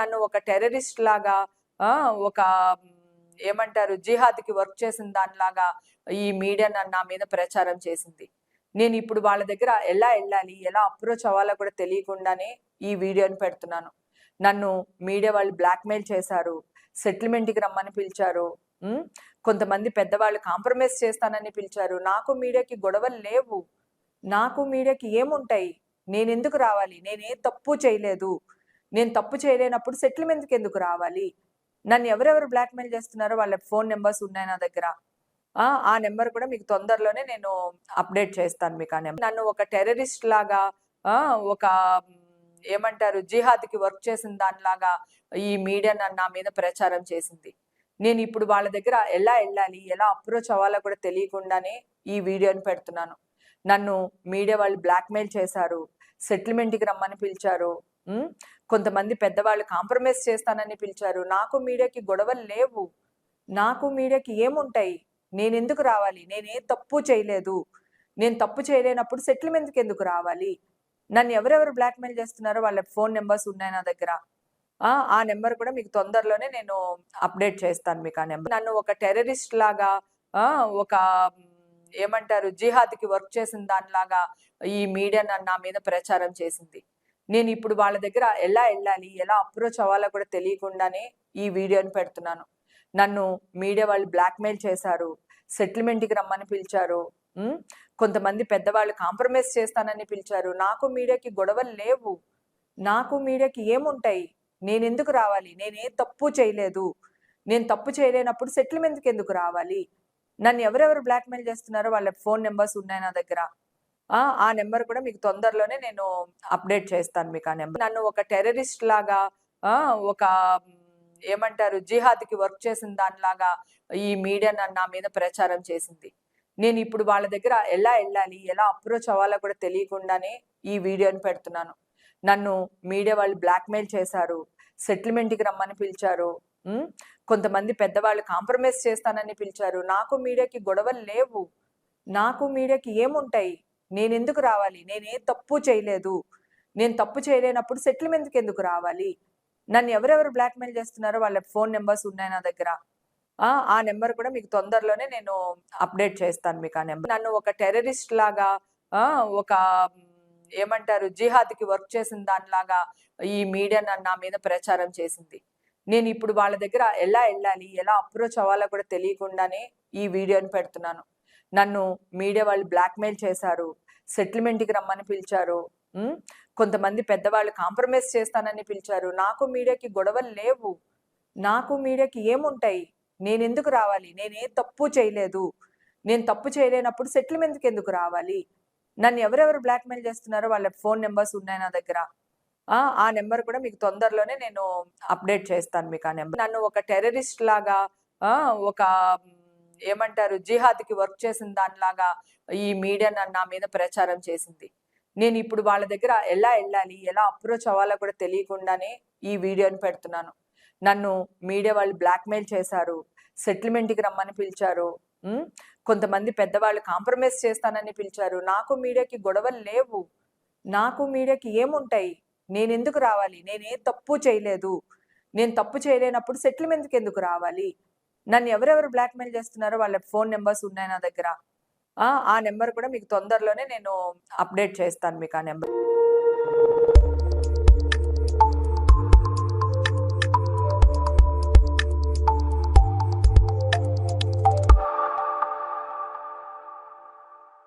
నన్ను ఒక టెర్రరిస్ట్ లాగా ఒక ఏమంటారు జిహాద్కి వర్క్ చేసిన దానిలాగా ఈ మీడియా నన్ను నా మీద ప్రచారం చేసింది. నేను ఇప్పుడు వాళ్ళ దగ్గర ఎలా వెళ్ళాలి ఎలా అప్రోచ్ అవ్వాలో కూడా తెలియకుండానే ఈ వీడియోని పెడుతున్నాను. నన్ను మీడియా వాళ్ళు బ్లాక్మెయిల్ చేశారు సెటిల్మెంట్కి రమ్మని పిలిచారు కొంతమంది పెద్దవాళ్ళు కాంప్రమైజ్ చేస్తానని పిలిచారు. నాకు మీడియాకి గొడవలు లేవు. నాకు మీడియాకి ఏముంటాయి? నేను ఎందుకు రావాలి? నేనే తప్పు చేయలేదు. నేను తప్పు చేయలేనప్పుడు సెటిల్మెంట్కి ఎందుకు రావాలి? నన్ను ఎవరెవరు బ్లాక్మెయిల్ చేస్తున్నారో వాళ్ళ ఫోన్ నెంబర్స్ ఉన్నాయి నా దగ్గర. ఆ, నెంబర్ కూడా మీకు తొందరలోనే నేను అప్డేట్ చేస్తాను మీకు ఆ నెంబర్ నన్ను ఒక టెర్రరిస్ట్ లాగా ఆ, ఒక ఏమంటారు జిహాద్కి వర్క్ చేసిన దానిలాగా ఈ మీడియా నన్ను నా మీద ప్రచారం చేసింది. నేను ఇప్పుడు వాళ్ళ దగ్గర ఎలా వెళ్ళాలి ఎలా అప్రోచ్ అవ్వాలో కూడా తెలియకుండానే ఈ వీడియోని పెడుతున్నాను. నన్ను మీడియా వాళ్ళు బ్లాక్మెయిల్ చేశారు సెటిల్మెంట్కి రమ్మని పిలిచారు కొంతమంది పెద్దవాళ్ళు కాంప్రమైజ్ చేస్తానని పిలిచారు. నాకు మీడియాకి గొడవలు లేవు. నాకు మీడియాకి ఏముంటాయి? నేను ఎందుకు రావాలి? నేను తప్పు చేయలేదు. నేను తప్పు చేయలేనప్పుడు సెటిల్మెంట్కి ఎందుకు రావాలి? నన్ను ఎవరెవరు బ్లాక్మెయిల్ చేస్తున్నారో వాళ్ళ ఫోన్ నెంబర్స్ ఉన్నాయి నా దగ్గర. ఆ, నెంబర్ కూడా మీకు తొందరలోనే నేను అప్డేట్ చేస్తాను మీకు ఆ నెంబర్. నన్ను ఒక టెర్రరిస్ట్ లాగా ఒక ఏమంటారు జిహాద్కి వర్క్ చేసిన దానిలాగా ఈ మీడియా నన్ను నా మీద ప్రచారం చేసింది. నేను ఇప్పుడు వాళ్ళ దగ్గర ఎలా వెళ్ళాలి ఎలా అప్రోచ్ అవ్వాలో కూడా తెలియకుండానే ఈ వీడియోని పెడుతున్నాను. నన్ను మీడియా వాళ్ళు బ్లాక్మెయిల్ చేశారు సెటిల్మెంట్కి రమ్మని పిలిచారు కొంతమంది పెద్దవాళ్ళు కాంప్రమైజ్ చేస్తానని పిలిచారు. నాకు మీడియాకి గొడవలు లేవు. నాకు మీడియాకి ఏముంటాయి? నేను ఎందుకు రావాలి? నేను తప్పు చేయలేదు. నేను తప్పు చేయలేనప్పుడు సెటిల్మెంట్కి ఎందుకు రావాలి? నన్ను ఎవరెవరు బ్లాక్మెయిల్ చేస్తున్నారో వాళ్ళ ఫోన్ నెంబర్స్ ఉన్నాయి నా దగ్గర. ఆ, ఆ నెంబర్ కూడా మీకు తొందరలోనే నేను అప్డేట్ చేస్తాను మీకు ఆ నెంబర్. నన్ను ఒక టెర్రరిస్ట్ లాగా ఆ, ఒక ఏమంటారు జిహాద్కి వర్క్ చేసిన దానిలాగా ఈ మీడియా నన్ను నా మీద ప్రచారం చేసింది. నేను ఇప్పుడు వాళ్ళ దగ్గర ఎలా వెళ్ళాలి ఎలా అప్రోచ్ అవ్వాలో కూడా తెలియకుండానే ఈ వీడియోని పెడుతున్నాను. నన్ను మీడియా వాళ్ళు బ్లాక్మెయిల్ చేశారు సెటిల్మెంట్కి రమ్మని పిలిచారు కొంతమంది పెద్దవాళ్ళు కాంప్రమైజ్ చేస్తానని పిలిచారు. నాకు మీడియాకి గొడవలు లేవు. నాకు మీడియాకి ఏముంటాయి? నేను ఎందుకు రావాలి? నేను తప్పు చేయలేదు. నేను తప్పు చేయలేనప్పుడు సెటిల్మెంట్కి ఎందుకు రావాలి? నన్ను ఎవరెవరు బ్లాక్మెయిల్ చేస్తున్నారో వాళ్ళ ఫోన్ నెంబర్స్ ఉన్నాయి నా దగ్గర. ఆ, ఆ నెంబర్ కూడా మీకు తొందరలోనే నేను అప్డేట్ చేస్తాను మీకు ఆ నెంబర్. నన్ను ఒక టెర్రరిస్ట్ లాగా ఆ, ఒక ఏమంటారు జిహాద్కి వర్క్ చేసిన దానిలాగా ఈ మీడియా నన్ను నా మీద ప్రచారం చేసింది. నేను ఇప్పుడు వాళ్ళ దగ్గర ఎలా వెళ్ళాలి ఎలా అప్రోచ్ అవ్వాలో కూడా తెలియకుండానే ఈ వీడియోని పెడుతున్నాను. నన్ను మీడియా వాళ్ళు బ్లాక్మెయిల్ చేశారు సెటిల్మెంట్కి రమ్మని పిలిచారు కొంతమంది పెద్దవాళ్ళు కాంప్రమైజ్ చేస్తానని పిలిచారు. నాకు మీడియాకి గొడవలు లేవు. నాకు మీడియాకి ఏముంటాయి? నేను ఎందుకు రావాలి? నేను తప్పు చేయలేదు. నేను తప్పు చేయలేనప్పుడు సెటిల్మెంట్కి ఎందుకు రావాలి? నన్ను ఎవరెవరు బ్లాక్మెయిల్ చేస్తున్నారో వాళ్ళ ఫోన్ నెంబర్స్ ఉన్నాయి నా దగ్గర. ఆ, ఆ నెంబర్ కూడా మీకు తొందరలోనే నేను అప్డేట్ చేస్తాను మీకు ఆ నెంబర్. నన్ను ఒక టెర్రరిస్ట్ లాగా ఒక ఏమంటారు? జిహాద్కి వర్క్ చేసిన దానిలాగా ఈ మీడియా నన్ను నా మీద ప్రచారం చేసింది. నేను ఇప్పుడు వాళ్ళ దగ్గర ఎలా వెళ్ళాలి? ఎలా అప్రోచ్ అవ్వాలో కూడా తెలియకుండానే ఈ వీడియోని పెడుతున్నాను. నన్ను మీడియా వాళ్ళు బ్లాక్మెయిల్ చేశారు. సెటిల్మెంట్కి రమ్మని పిలిచారు. కొంతమంది పెద్దవాళ్ళు కాంప్రమైజ్ చేస్తానని పిలిచారు. నాకు మీడియాకి గొడవలు లేవు. నాకు మీడియాకి ఏముంటాయి? నేను ఎందుకు రావాలి? నేను తప్పు చేయలేదు. నేను తప్పు చేయలేనప్పుడు సెటిల్మెంట్కి ఎందుకు రావాలి? నన్ను ఎవరెవరు బ్లాక్మెయిల్ చేస్తున్నారో వాళ్ళ ఫోన్ నెంబర్స్ ఉన్నాయి నా దగ్గర. ఆ, ఆ నెంబర్ కూడా మీకు తొందరలోనే నేను అప్డేట్ చేస్తాను మీకు ఆ నెంబర్.